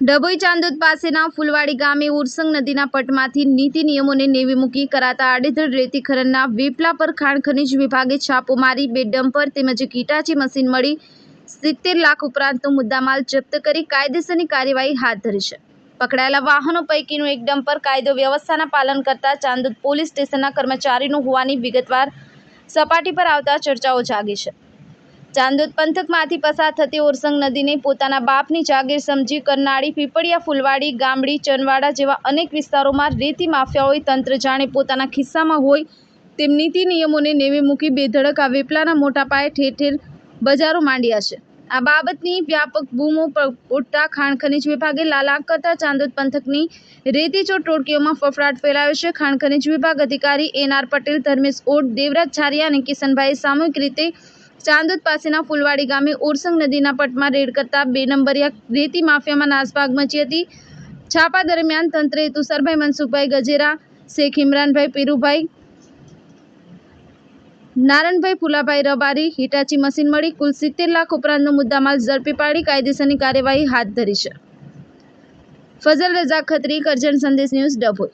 ડભોઈ ચાંદોદ પાસેના ફુલવાડી ગામે ઉરસંગ નદીના પટમાંથી નીતિ નિયમોને નેવી મૂકી કરાતા આડેધડ રેતી ખનનના વેપલા પર ખાણ ખનીજ વિભાગે છાપો મારી, બે ડમ્પર તેમજ કીટાચી મશીન મળી સિત્તેર લાખ ઉપરાંતનો મુદ્દામાલ જપ્ત કરી કાયદેસરની કાર્યવાહી હાથ ધરી છે. પકડાયેલા વાહનો પૈકીનું એક ડમ્પર કાયદો વ્યવસ્થાના પાલન કરતા ચાંદોદ પોલીસ સ્ટેશનના કર્મચારીનું હોવાની વિગતવાર સપાટી પર આવતા ચર્ચાઓ જાગી છે. ચાંદોદ પંથકમાંથી પસાર થતી ઓરસંગ નદીને પોતાના બાપની જાગીર સમજી કરનાળી પીપળિયા ફુલવાડી, ગામડી ચનવાડા જેવા અનેક વિસ્તારોમાં રેતી માફિયાઓએ તંત્ર જાણે પોતાના ખિસ્સામાં હોય તેમ નીતિ નિયમોને નેવે મૂકી બેધડક આ વેપલાના મોટા પાયે ઠેર ઠેર બજારો માંડ્યા છે. આ બાબતની વ્યાપક બૂમો ઉઠતા ખાણ ખનીજ વિભાગે લાલાંક કરતા ચાંદોદ પંથકની રેતીચોર ટોળકીઓમાં ફફડાટ ફેલાયો છે. ખાણ ખનીજ વિભાગ અધિકારી એન આર પટેલ, ધર્મેશ ઓડ દેવરાજ છારિયા અને કિશનભાઈ સામૂહિક રીતે ચાંદોદ પાસેના ફુલવાડી ગામે ઓરસંગ નદીના પટમાં રેડ કરતા બે નંબરિયા રેતી માફિયામાં નાસભાગ મચી હતી. છાપા દરમિયાન તંત્રે તુષારભાઈ મનસુખભાઈ ગજેરા, શેખ ઇમરાનભાઈ પીરુભાઈ, નારણભાઈ ફુલાભાઈ રબારી, હિટાચી મશીન મળી કુલ સિત્તેર લાખ ઉપરાંતનો મુદ્દામાલ ઝડપી પાડી કાયદેસરની કાર્યવાહી હાથ ધરી છે. ફઝલ રઝા ખત્રી, કરજણ સંદેશ ન્યૂઝ ડભોઈ.